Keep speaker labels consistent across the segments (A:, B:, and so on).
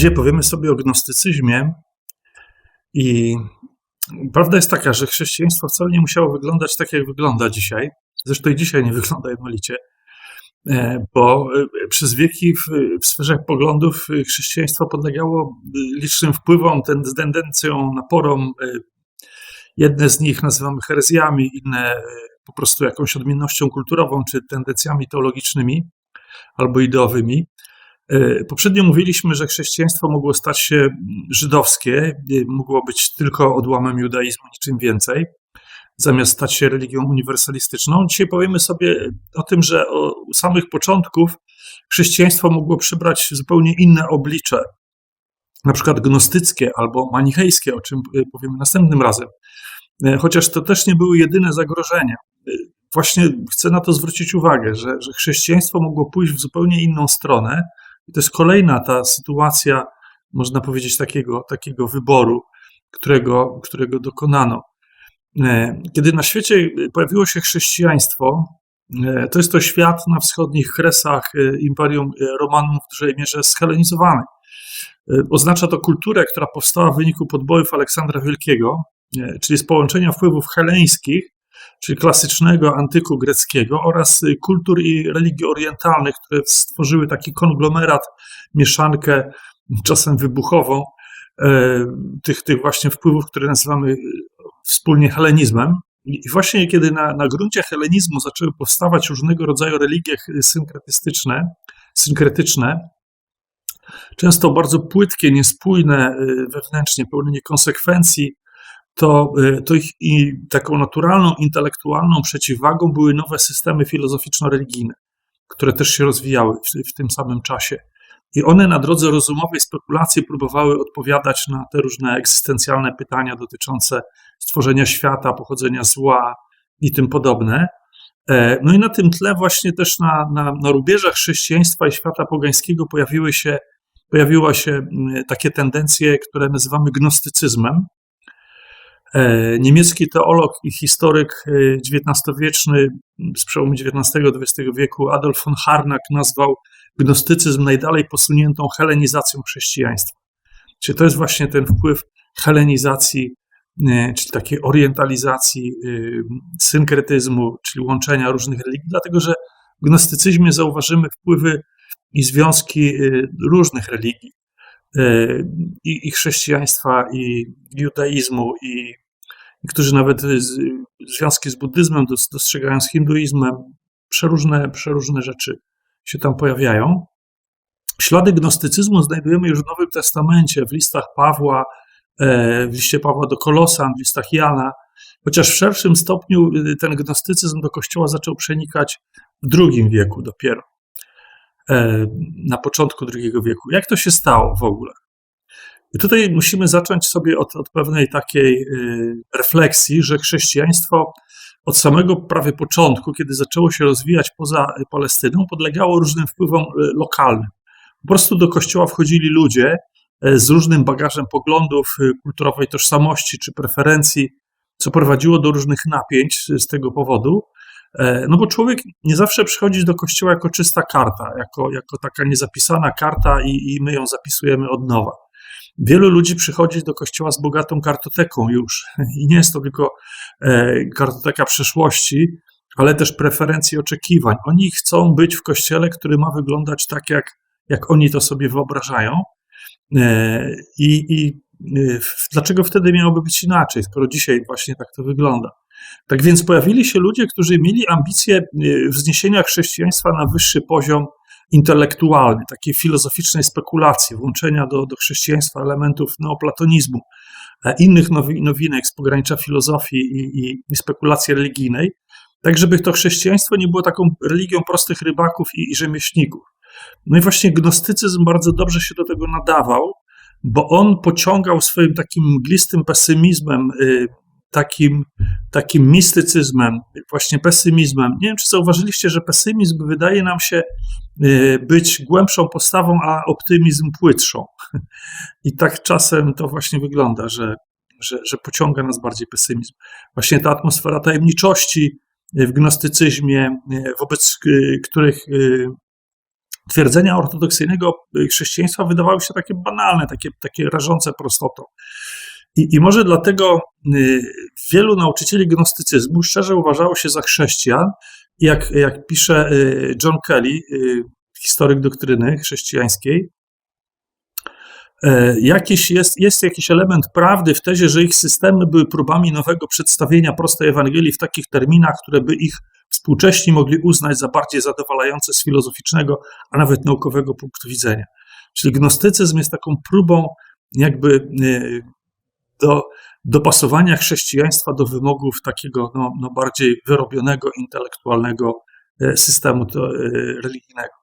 A: Dzisiaj powiemy sobie o gnostycyzmie i prawda jest taka, że chrześcijaństwo wcale nie musiało wyglądać tak, jak wygląda dzisiaj. Zresztą i dzisiaj nie wygląda jednolicie, e, bo e, przez wieki w, w sferze poglądów chrześcijaństwo podlegało licznym wpływom, tendencjom, naporom. E, jedne z nich nazywamy herezjami, inne po prostu jakąś odmiennością kulturową czy tendencjami teologicznymi albo ideowymi. E, poprzednio mówiliśmy, że chrześcijaństwo mogło stać się żydowskie, mogło być tylko odłamem judaizmu, niczym więcej, zamiast stać się religią uniwersalistyczną. Dzisiaj powiemy sobie o tym, że u samych początków chrześcijaństwo mogło przybrać zupełnie inne oblicze, na przykład gnostyckie albo manichejskie, o czym e, powiemy następnym razem. E, chociaż to też nie były jedyne zagrożenia. Właśnie chcę na to zwrócić uwagę, że, że chrześcijaństwo mogło pójść w zupełnie inną stronę, i to jest kolejna ta sytuacja, można powiedzieć, takiego, takiego wyboru, którego, którego dokonano. E, kiedy na świecie pojawiło się chrześcijaństwo, e, to jest to świat na wschodnich kresach e, Imperium Romanum w dużej mierze schelenizowany. Oznacza to kulturę, która powstała w wyniku podbojów Aleksandra Wielkiego, czyli z połączenia wpływów heleńskich czyli klasycznego antyku greckiego oraz kultur i religii orientalnych, które stworzyły taki konglomerat, mieszankę czasem wybuchową e, tych, tych właśnie wpływów, które nazywamy wspólnie helenizmem. I właśnie kiedy na, na gruncie helenizmu zaczęły powstawać różnego rodzaju religie synkretystyczne, synkretyczne, często bardzo płytkie, niespójne wewnętrznie, pełne niekonsekwencji, to, y, to ich i taką naturalną, intelektualną przeciwwagą były nowe systemy filozoficzno-religijne, które też się rozwijały w, w tym samym czasie. I one na drodze rozumowej spekulacji próbowały odpowiadać na te różne egzystencjalne pytania dotyczące stworzenia świata, pochodzenia zła i tym podobne. E, no i na tym tle właśnie też na, na, na rubieżach chrześcijaństwa i świata pogańskiego pojawiły się, pojawiły się takie tendencje, które nazywamy gnostycyzmem, niemiecki teolog i historyk XIX-wieczny e, z przełomu XIX-XX wieku Adolf von Harnack nazwał gnostycyzm najdalej posuniętą helenizacją chrześcijaństwa. Czyli to jest właśnie ten wpływ helenizacji, e, czyli takiej orientalizacji, synkretyzmu, czyli łączenia różnych religii, dlatego że w gnostycyzmie zauważymy wpływy i związki różnych religii. I, i chrześcijaństwa, i judaizmu, i Niektórzy nawet związki z buddyzmem dostrzegają z hinduizmem. Przeróżne, przeróżne rzeczy się tam pojawiają. Ślady gnostycyzmu znajdujemy już w Nowym Testamencie, w listach Pawła, e, w liście Pawła do Kolosan, w listach Jana, chociaż w szerszym stopniu y, ten gnostycyzm do kościoła zaczął przenikać w II wieku dopiero, na początku II wieku. Jak to się stało w ogóle? I tutaj musimy zacząć sobie od, od pewnej takiej y, refleksji, że chrześcijaństwo od samego prawie początku, kiedy zaczęło się rozwijać poza Palestyną, podlegało różnym wpływom y, lokalnym. Po prostu do kościoła wchodzili ludzie y, z różnym bagażem poglądów, kulturowej tożsamości czy preferencji, co prowadziło do różnych napięć z tego powodu. E, no bo człowiek nie zawsze przychodzi do kościoła jako czysta karta, jako, jako taka niezapisana karta i, i my ją zapisujemy od nowa. Wielu ludzi przychodzi do kościoła z bogatą kartoteką już i nie jest to tylko e, kartoteka przeszłości, ale też preferencji oczekiwań. Oni chcą być w kościele, który ma wyglądać tak, jak, jak oni to sobie wyobrażają. E, I, i dlaczego wtedy miałoby być inaczej, skoro dzisiaj właśnie tak to wygląda? Tak więc pojawili się ludzie, którzy mieli ambicje wzniesienia chrześcijaństwa na wyższy poziom intelektualny, takiej filozoficznej spekulacji, włączenia do, do chrześcijaństwa elementów neoplatonizmu, innych nowi, nowinek z pogranicza filozofii i, i, i, spekulacji religijnej, tak żeby to chrześcijaństwo nie było taką religią prostych rybaków i, i rzemieślników. No i właśnie gnostycyzm bardzo dobrze się do tego nadawał, bo on pociągał swoim takim mglistym pesymizmem y, takim, takim mistycyzmem, właśnie pesymizmem. Nie wiem, czy zauważyliście, że pesymizm wydaje nam się y, być głębszą postawą, a optymizm płytszą. I tak czasem to właśnie wygląda, że, że, że pociąga nas bardziej pesymizm. Właśnie ta atmosfera tajemniczości w gnostycyzmie, y, wobec y, których twierdzenia ortodoksyjnego chrześcijaństwa wydawały się takie banalne, takie, takie rażące prostotą. I, I może dlatego y, wielu nauczycieli gnostycyzmu szczerze uważało się za chrześcijan. Jak, jak pisze y, John Kelly, y, historyk doktryny chrześcijańskiej, Jakiś jest, jest jakiś element prawdy w tezie, że ich systemy były próbami nowego przedstawienia prostej Ewangelii w takich terminach, które by ich współcześni mogli uznać za bardziej zadowalające z filozoficznego, a nawet naukowego punktu widzenia. Czyli gnostycyzm jest taką próbą jakby do dopasowania chrześcijaństwa do wymogów takiego no, no bardziej wyrobionego, intelektualnego e, systemu e, religijnego.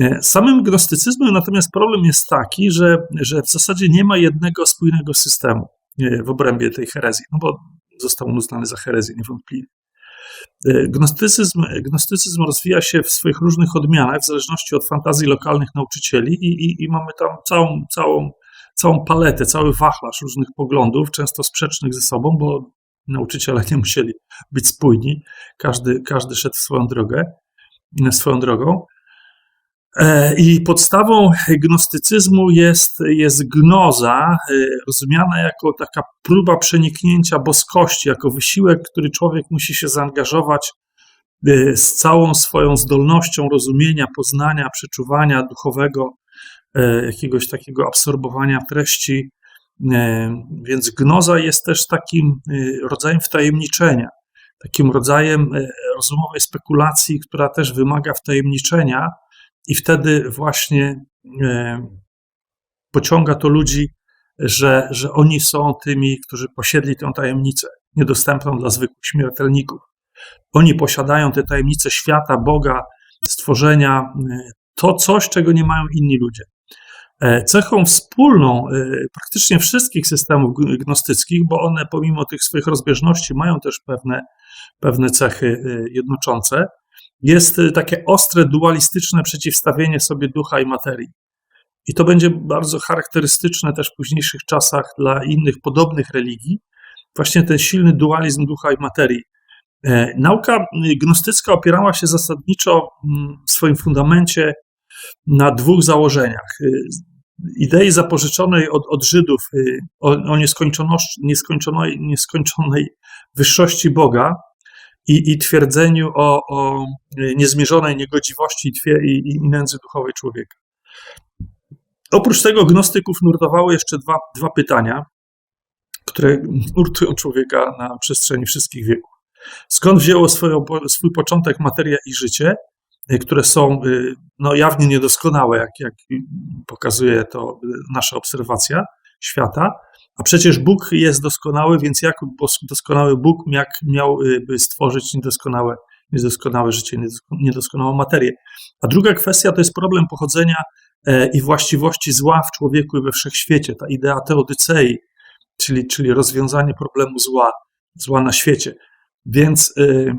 A: E, samym gnostycyzmem natomiast problem jest taki, że, że w zasadzie nie ma jednego spójnego systemu w obrębie tej herezji, no bo został on uznany za herezję niewątpliwie. Gnostycyzm, gnostycyzm rozwija się w swoich różnych odmianach w zależności od fantazji lokalnych nauczycieli i, i, i mamy tam całą, całą całą paletę, cały wachlarz różnych poglądów, często sprzecznych ze sobą, bo nauczyciele nie musieli być spójni, każdy, każdy szedł swoją drogę, swoją drogą. E, I podstawą gnostycyzmu jest, jest gnoza, e, rozumiana jako taka próba przeniknięcia boskości, jako wysiłek, który człowiek musi się zaangażować e, z całą swoją zdolnością rozumienia, poznania, przeczuwania duchowego jakiegoś takiego absorbowania treści. E, więc gnoza jest też takim e, rodzajem wtajemniczenia, takim rodzajem rozumowej spekulacji, która też wymaga wtajemniczenia, i wtedy właśnie pociąga to ludzi, że, że oni są tymi, którzy posiedli tę tajemnicę, niedostępną dla zwykłych śmiertelników. Oni posiadają tę tajemnicę świata, Boga, stworzenia, to coś, czego nie mają inni ludzie. E, cechą wspólną e, praktycznie wszystkich systemów gnostyckich, bo one pomimo tych swoich rozbieżności mają też pewne, pewne cechy e, jednoczące, jest takie ostre, dualistyczne przeciwstawienie sobie ducha i materii. I to będzie bardzo charakterystyczne też w późniejszych czasach dla innych podobnych religii, właśnie ten silny dualizm ducha i materii. Nauka gnostycka opierała się zasadniczo w swoim fundamencie na dwóch założeniach. Y, idei zapożyczonej od, od Żydów y, o, o nieskończonej, nieskończonej wyższości Boga i, i twierdzeniu o, o niezmierzonej niegodziwości i, i, i nędzy duchowej człowieka. Oprócz tego gnostyków nurtowały jeszcze dwa, dwa pytania, które nurtują człowieka na przestrzeni wszystkich wieków. Skąd wzięło swój początek materia i życie Y, które są y, no, jawnie niedoskonałe, jak, jak pokazuje to nasza obserwacja świata. A przecież Bóg jest doskonały, więc jak doskonały Bóg jak miałby stworzyć niedoskonałe, niedoskonałe życie, niedoskonałą materię? A druga kwestia to jest problem pochodzenia e, i właściwości zła w człowieku i we wszechświecie. Ta idea teodycei, czyli, czyli rozwiązanie problemu zła, zła na świecie. Więc y,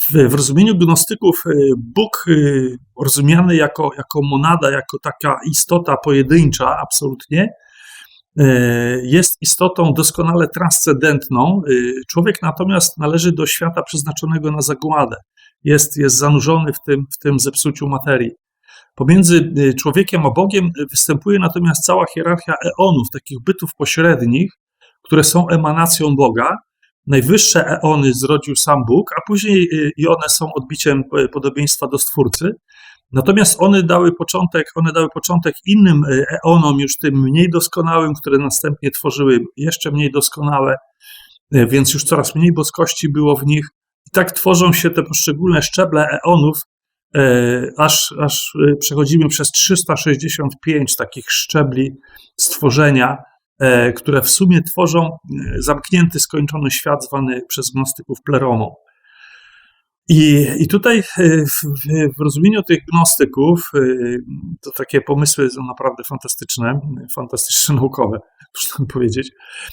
A: w, w rozumieniu gnostyków y, Bóg y, rozumiany jako, jako monada, jako taka istota pojedyncza, absolutnie, y, jest istotą doskonale transcendentną. Człowiek natomiast należy do świata przeznaczonego na zagładę. Jest, jest zanurzony w tym, w tym zepsuciu materii. Pomiędzy człowiekiem a Bogiem występuje natomiast cała hierarchia eonów, takich bytów pośrednich, które są emanacją Boga, najwyższe eony zrodził sam Bóg, a później y, i one są odbiciem podobieństwa do Stwórcy. Natomiast one dały początek, one dały początek innym y, eonom, już tym mniej doskonałym, które następnie tworzyły jeszcze mniej doskonałe, y, więc już coraz mniej boskości było w nich. I tak tworzą się te poszczególne szczeble eonów, aż, aż przechodzimy przez 365 takich szczebli stworzenia, które w sumie tworzą e, zamknięty, skończony świat zwany przez gnostyków pleromą. I, I tutaj e, w, w, rozumieniu tych gnostyków to takie pomysły są naprawdę fantastyczne, fantastyczne naukowe, można powiedzieć.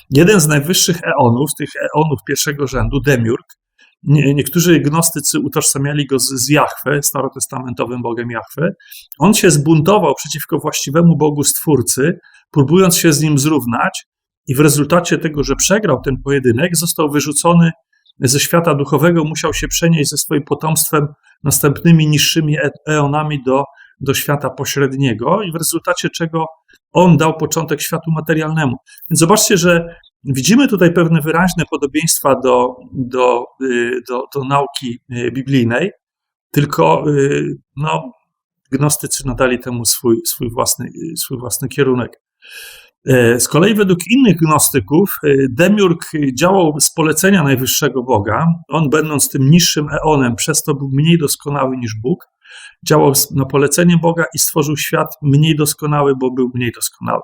A: Jeden z najwyższych eonów, tych eonów pierwszego rzędu, Demiurg, nie, niektórzy gnostycy utożsamiali go z, z Jahwe, starotestamentowym bogiem Jahwe. On się zbuntował przeciwko właściwemu Bogu Stwórcy, próbując się z nim zrównać, i w rezultacie tego, że przegrał ten pojedynek, został wyrzucony ze świata duchowego musiał się przenieść ze swoim potomstwem następnymi niższymi e- eonami do, do świata pośredniego i w rezultacie czego on dał początek światu materialnemu. Więc zobaczcie, że widzimy tutaj pewne wyraźne podobieństwa do, do, y, do, do nauki y, biblijnej, tylko y, no, gnostycy nadali temu swój, swój, własny, swój własny kierunek. E, z kolei według innych gnostyków Demiurg działał z polecenia najwyższego Boga. On, będąc tym niższym eonem, przez to był mniej doskonały niż Bóg. Działał na polecenie Boga i stworzył świat mniej doskonały, bo był mniej doskonały.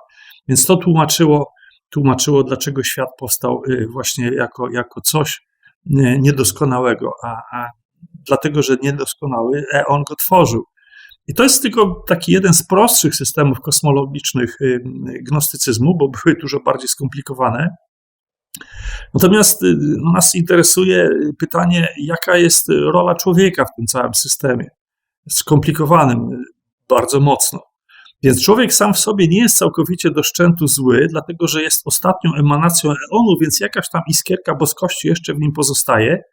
A: Więc to tłumaczyło, tłumaczyło dlaczego świat powstał e, właśnie jako, jako coś niedoskonałego, a, a dlatego, że niedoskonały eon go tworzył. I to jest tylko taki jeden z prostszych systemów kosmologicznych y, gnostycyzmu, bo były dużo bardziej skomplikowane. Natomiast y, nas interesuje pytanie, jaka jest rola człowieka w tym całym systemie, skomplikowanym y, bardzo mocno. Więc człowiek sam w sobie nie jest całkowicie do szczętu zły, dlatego że jest ostatnią emanacją eonu, więc jakaś tam iskierka boskości jeszcze w nim pozostaje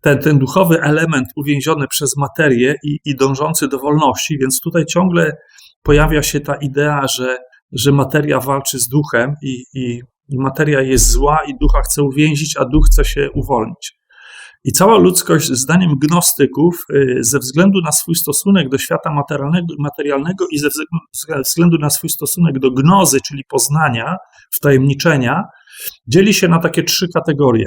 A: ten, ten duchowy element uwięziony przez materię i, i dążący do wolności, więc tutaj ciągle pojawia się ta idea, że, że materia walczy z duchem i, i, i materia jest zła i ducha chce uwięzić, a duch chce się uwolnić. I cała ludzkość, zdaniem gnostyków, y, ze względu na swój stosunek do świata materialnego, i ze względu na swój stosunek do gnozy, czyli poznania, wtajemniczenia, dzieli się na takie trzy kategorie.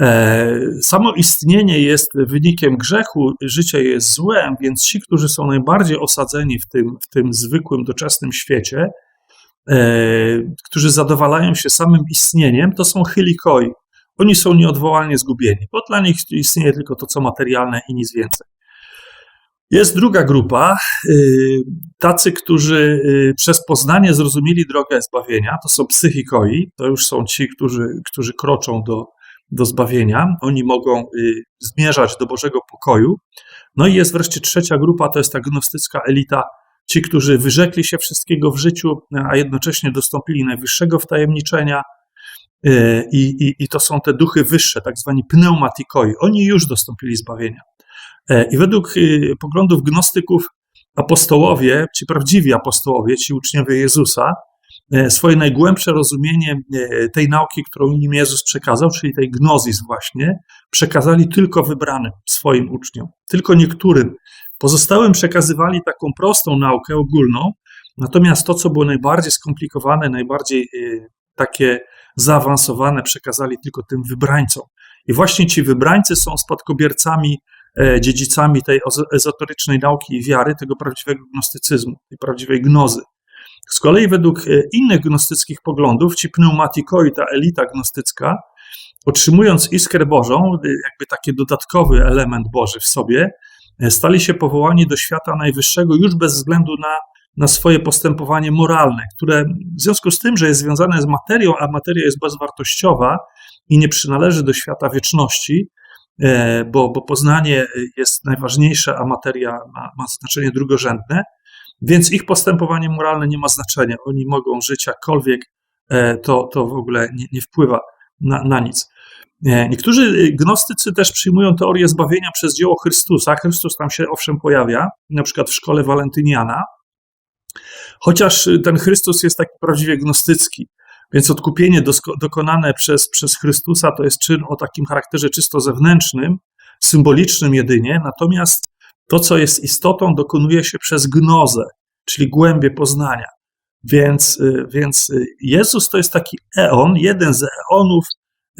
A: E, samo istnienie jest wynikiem grzechu, życie jest złem, więc ci, którzy są najbardziej osadzeni w tym, w tym zwykłym, doczesnym świecie, e, którzy zadowalają się samym istnieniem, to są chylikoi. Oni są nieodwołalnie zgubieni, bo dla nich istnieje tylko to, co materialne i nic więcej. Jest druga grupa, y, tacy, którzy y, przez poznanie zrozumieli drogę zbawienia, to są psychikoi, to już są ci, którzy, którzy kroczą do, do zbawienia. Oni mogą y, zmierzać do Bożego pokoju. No i jest wreszcie trzecia grupa, to jest ta gnostycka elita, ci, którzy wyrzekli się wszystkiego w życiu, a jednocześnie dostąpili najwyższego wtajemniczenia. Y, I, i, I to są te duchy wyższe, tak zwani pneumatikoi. Oni już dostąpili zbawienia. E, I według y, poglądów gnostyków apostołowie, ci prawdziwi apostołowie, ci uczniowie Jezusa, E, swoje najgłębsze rozumienie e, tej nauki, którą im Jezus przekazał, czyli tej gnozis właśnie, przekazali tylko wybranym swoim uczniom, tylko niektórym. Pozostałym przekazywali taką prostą naukę ogólną, natomiast to, co było najbardziej skomplikowane, najbardziej e, takie zaawansowane, przekazali tylko tym wybrańcom. I właśnie ci wybrańcy są spadkobiercami, dziedzicami tej ezoterycznej nauki i wiary, tego prawdziwego gnostycyzmu, tej prawdziwej gnozy. Z kolei według e, innych gnostyckich poglądów, ci pneumatikoi, ta elita gnostycka, otrzymując iskrę Bożą, e, jakby taki dodatkowy element Boży w sobie, e, stali się powołani do świata najwyższego już bez względu na, na swoje postępowanie moralne, które w związku z tym, że jest związane z materią, a materia jest bezwartościowa i nie przynależy do świata wieczności, bo, bo poznanie jest najważniejsze, a materia ma, ma znaczenie drugorzędne, więc ich postępowanie moralne nie ma znaczenia. Oni mogą żyć jakkolwiek, e, to, to w ogóle nie, nie wpływa na, na nic. E, niektórzy gnostycy też przyjmują teorię zbawienia przez dzieło Chrystusa. Chrystus tam się owszem pojawia, na przykład w szkole Walentyniana, chociaż ten Chrystus jest taki prawdziwie gnostycki. Więc odkupienie dokonane przez, przez Chrystusa to jest czyn o takim charakterze czysto zewnętrznym, symbolicznym jedynie, natomiast to, co jest istotą, dokonuje się przez gnozę, czyli głębie poznania. Więc, y, więc y, Jezus to jest taki eon, jeden z eonów,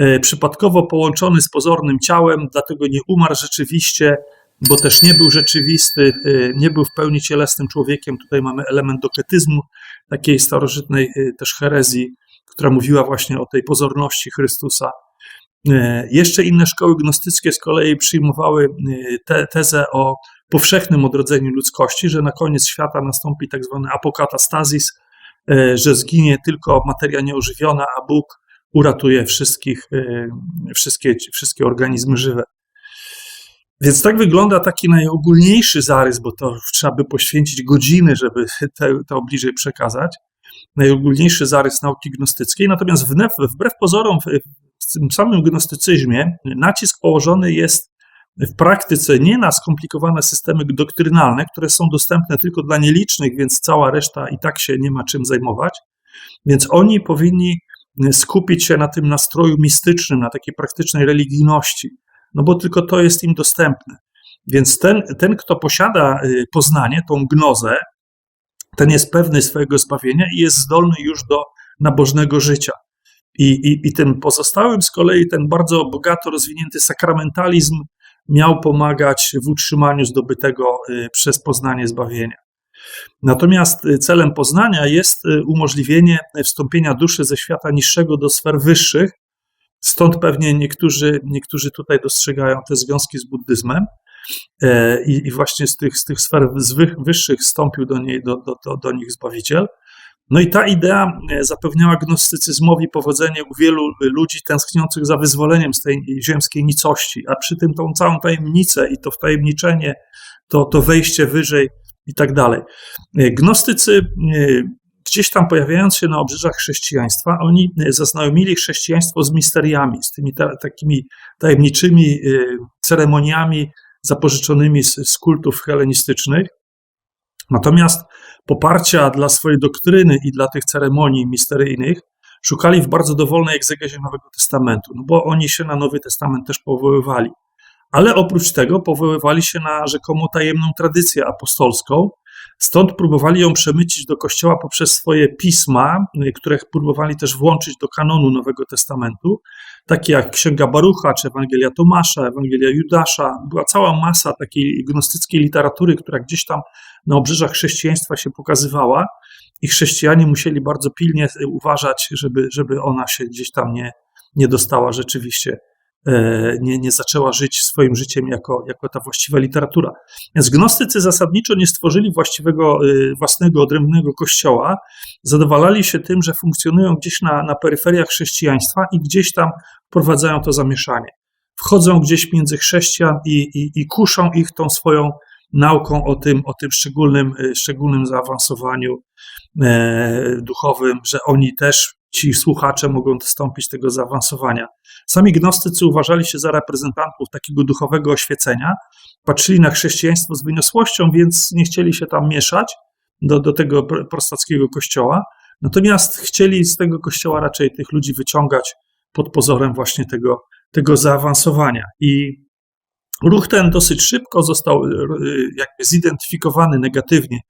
A: y, przypadkowo połączony z pozornym ciałem, dlatego nie umarł rzeczywiście, bo też nie był rzeczywisty, nie był w pełni cielesnym człowiekiem. Tutaj mamy element doketyzmu, takiej starożytnej też herezji, która mówiła właśnie o tej pozorności Chrystusa. Jeszcze inne szkoły gnostyckie z kolei przyjmowały te, tezę o powszechnym odrodzeniu ludzkości, że na koniec świata nastąpi tak zwany apokatastazis, że zginie tylko materia nieożywiona, a Bóg uratuje wszystkich, wszystkie, wszystkie organizmy żywe. Więc tak wygląda taki najogólniejszy zarys, bo to trzeba by poświęcić godziny, żeby te, to bliżej przekazać. Najogólniejszy zarys nauki gnostyckiej. Natomiast wbrew, wbrew pozorom, tym samym gnostycyzmie nacisk położony jest w praktyce nie na skomplikowane systemy doktrynalne, które są dostępne tylko dla nielicznych, więc cała reszta i tak się nie ma czym zajmować. Więc oni powinni skupić się na tym nastroju mistycznym, na takiej praktycznej religijności, no bo tylko to jest im dostępne. Więc ten, ten kto posiada y, poznanie, tą gnozę, ten jest pewny swojego zbawienia i jest zdolny już do nabożnego życia. I, i, I tym pozostałym z kolei ten bardzo bogato rozwinięty sakramentalizm miał pomagać w utrzymaniu zdobytego y, przez poznanie zbawienia. Natomiast y, celem poznania jest umożliwienie wstąpienia duszy ze świata niższego do sfer wyższych. Stąd pewnie niektórzy, niektórzy tutaj dostrzegają te związki z buddyzmem. E, I, i właśnie z tych, z tych sfer wyższych wstąpił do, niej, do, do, do, do nich Zbawiciel. No i ta idea e, zapewniała gnostycyzmowi powodzenie u wielu ludzi tęskniących za wyzwoleniem z tej ziemskiej nicości, a przy tym tą całą tajemnicę i to wtajemniczenie, to, to wejście wyżej i tak dalej. E, gnostycy, gdzieś tam pojawiając się na obrzeżach chrześcijaństwa, oni zaznajomili chrześcijaństwo z misteriami, z tymi ta, takimi tajemniczymi ceremoniami zapożyczonymi z, z kultów helenistycznych. Natomiast poparcia dla swojej doktryny i dla tych ceremonii misteryjnych szukali w bardzo dowolnej egzegezie Nowego Testamentu, no bo oni się na Nowy Testament też powoływali. Ale oprócz tego powoływali się na rzekomo tajemną tradycję apostolską, stąd próbowali ją przemycić do Kościoła poprzez swoje pisma, które próbowali też włączyć do kanonu Nowego Testamentu, takie jak Księga Barucha, czy Ewangelia Tomasza, Ewangelia Judasza. Była cała masa takiej gnostyckiej literatury, która gdzieś tam na obrzeżach chrześcijaństwa się pokazywała i chrześcijanie musieli bardzo pilnie uważać, żeby, żeby ona się gdzieś tam nie, nie dostała rzeczywiście, nie, nie zaczęła żyć swoim życiem jako, jako ta właściwa literatura. Więc gnostycy zasadniczo nie stworzyli właściwego, e, własnego, odrębnego kościoła, zadowalali się tym, że funkcjonują gdzieś na, na peryferiach chrześcijaństwa i gdzieś tam wprowadzają to zamieszanie. Wchodzą gdzieś między chrześcijan i, i, i kuszą ich tą swoją nauką o tym, o tym szczególnym, e, szczególnym zaawansowaniu e, duchowym, że oni też, ci słuchacze, mogą dostąpić tego zaawansowania. Sami gnostycy uważali się za reprezentantów takiego duchowego oświecenia, patrzyli na chrześcijaństwo z wyniosłością, więc nie chcieli się tam mieszać do, do tego prostackiego kościoła. Natomiast chcieli z tego kościoła raczej tych ludzi wyciągać pod pozorem właśnie tego, tego zaawansowania. I Ruch ten dosyć szybko został e, jakby zidentyfikowany negatywnie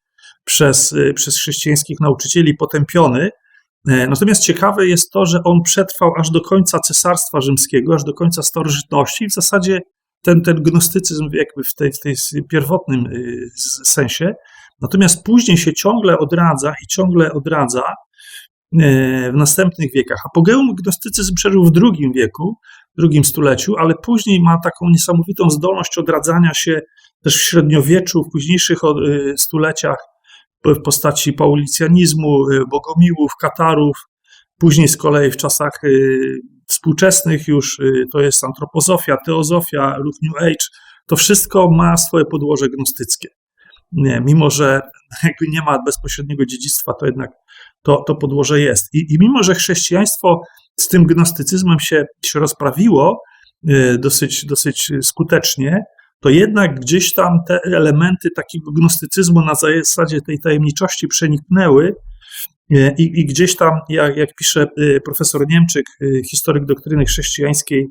A: przez, e, przez chrześcijańskich nauczycieli, potępiony. E, natomiast ciekawe jest to, że on przetrwał aż do końca Cesarstwa Rzymskiego, aż do końca starożytności. W zasadzie ten, ten gnostycyzm jakby w tej, w tej pierwotnym sensie. Natomiast później się ciągle odradza i ciągle odradza w następnych wiekach. Apogeum gnostycyzm przeżył w II wieku, drugim stuleciu, ale później ma taką niesamowitą zdolność odradzania się też w średniowieczu, w późniejszych y, stuleciach w postaci paulicjanizmu, y, bogomiłów, katarów. Później z kolei w czasach y, współczesnych już to jest antropozofia, teozofia, ruch New Age. To wszystko ma swoje podłoże gnostyckie. Nie, mimo, że jakby nie ma bezpośredniego dziedzictwa, to jednak to, to podłoże jest. I, I mimo, że chrześcijaństwo z tym gnostycyzmem się, się rozprawiło y, dosyć, dosyć skutecznie, to jednak gdzieś tam te elementy takiego gnostycyzmu na zasadzie tej tajemniczości przeniknęły y, i, i gdzieś tam, jak, jak pisze y, profesor Niemczyk, historyk doktryny chrześcijańskiej,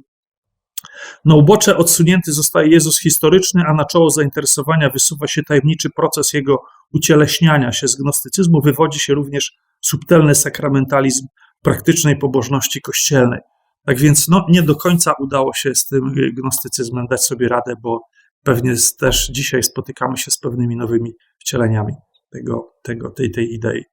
A: na ubocze odsunięty zostaje Jezus historyczny, a na czoło zainteresowania wysuwa się tajemniczy proces jego ucieleśniania się z gnostycyzmu, wywodzi się również subtelny sakramentalizm praktycznej pobożności kościelnej. Tak więc no, nie do końca udało się z tym gnostycyzmem dać sobie radę, bo pewnie też dzisiaj spotykamy się z pewnymi nowymi wcieleniami tego, tego, tej, tej idei.